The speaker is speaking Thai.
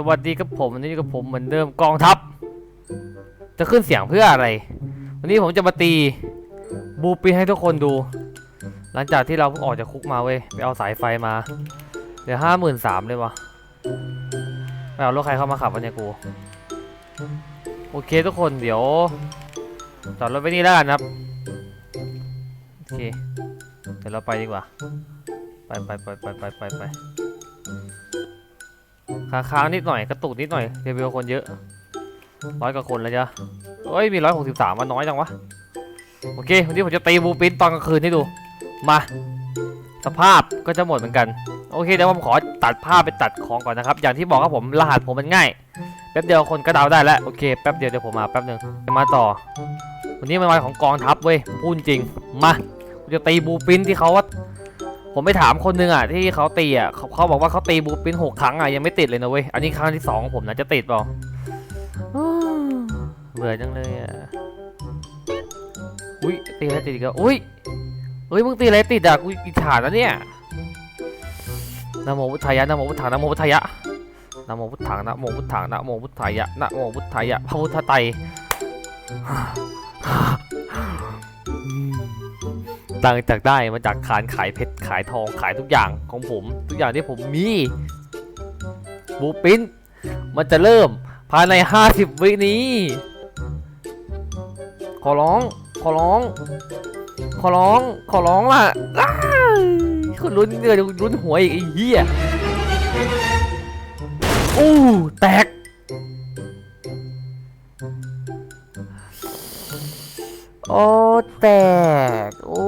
สวัสดีครับผมวันนี้กับผมเหมือนเดิมกองทัพ จะขึ้นเสียงเพื่ออะไร วันนี้ผมจะมาตีบูปีให้ทุกคนดู หลังจากที่เราเพิ่งออกจากคุกมาเว้ยไปเอาสายไฟมาเหลือห้าหมื่นสามเลยวะไปเอารถใครเข้ามาขับวันนี้กู โอเคทุกคนเดี๋ยวจอดรถไว้นี่แล้วกันครับโอเคเดี๋ยวเราไปดีกว่า ไปไปไปไปไปไปไป ค้างค้างนิดหน่อยกระตุกนิดหน่อยเรวิวคนเยอะร้อยกว่าคนแล้วจ้ะเอ้ยมีร้อยหกสิบสามมันน้อยจังวะโอเควันนี้ผมจะตีบูปินตอนกลางคืนให้ดูมาสภาพก็จะหมดเหมือนกัน โอเคเดี๋ยวผมขอตัดภาพไปตัดของก่อนนะครับ อย่างที่บอกครับผมรหัสผมมันง่ายแป๊บเดียวคนก็เดาได้แล้วโอเคแป๊บเดียวเดี๋ยวผมมาแป๊บหนึ่งมาต่อ วันนี้เป็นวันของกองทัพเว้ยพูดจริงมาผมจะตีบูปินที่เขาว่า ผมไปถามคนหนึงอะที่เขาตีอะเขาเขาบอกว่าเขาตีบูปินหกครั้งอะยังไม่ติดเลยนะเว้ย อันนี้ครั้งที่สองผมนะจะติดเปล่าเบื่อจังเลยอะ อุ้ยตีอะไรติดกแล้วอุ้ยเฮ้ยมึงตีอะไรติดอะกูอิจฉาแล้วเนี่ยนโมพุทธายะนโมพุทธังนโมพุทธายะนโมพุทธังนโมพุทธังนโมพุทธายะนโมพุทธายะพระพุทธไตร ตังจากได้มาจากการขายเพชรขายทองขายทุกอย่างของผม ทุกอย่างที่ผมมีบูปินมันจะเริ่มภายใน 50 วินี้ ขอร้อง ขอร้อง ขอร้อง ขอร้องล่ะคนลุ้นเดือดลุ้นหัวอีกไอ้เหี้ยอู้แตก โอ้ แตก โอ้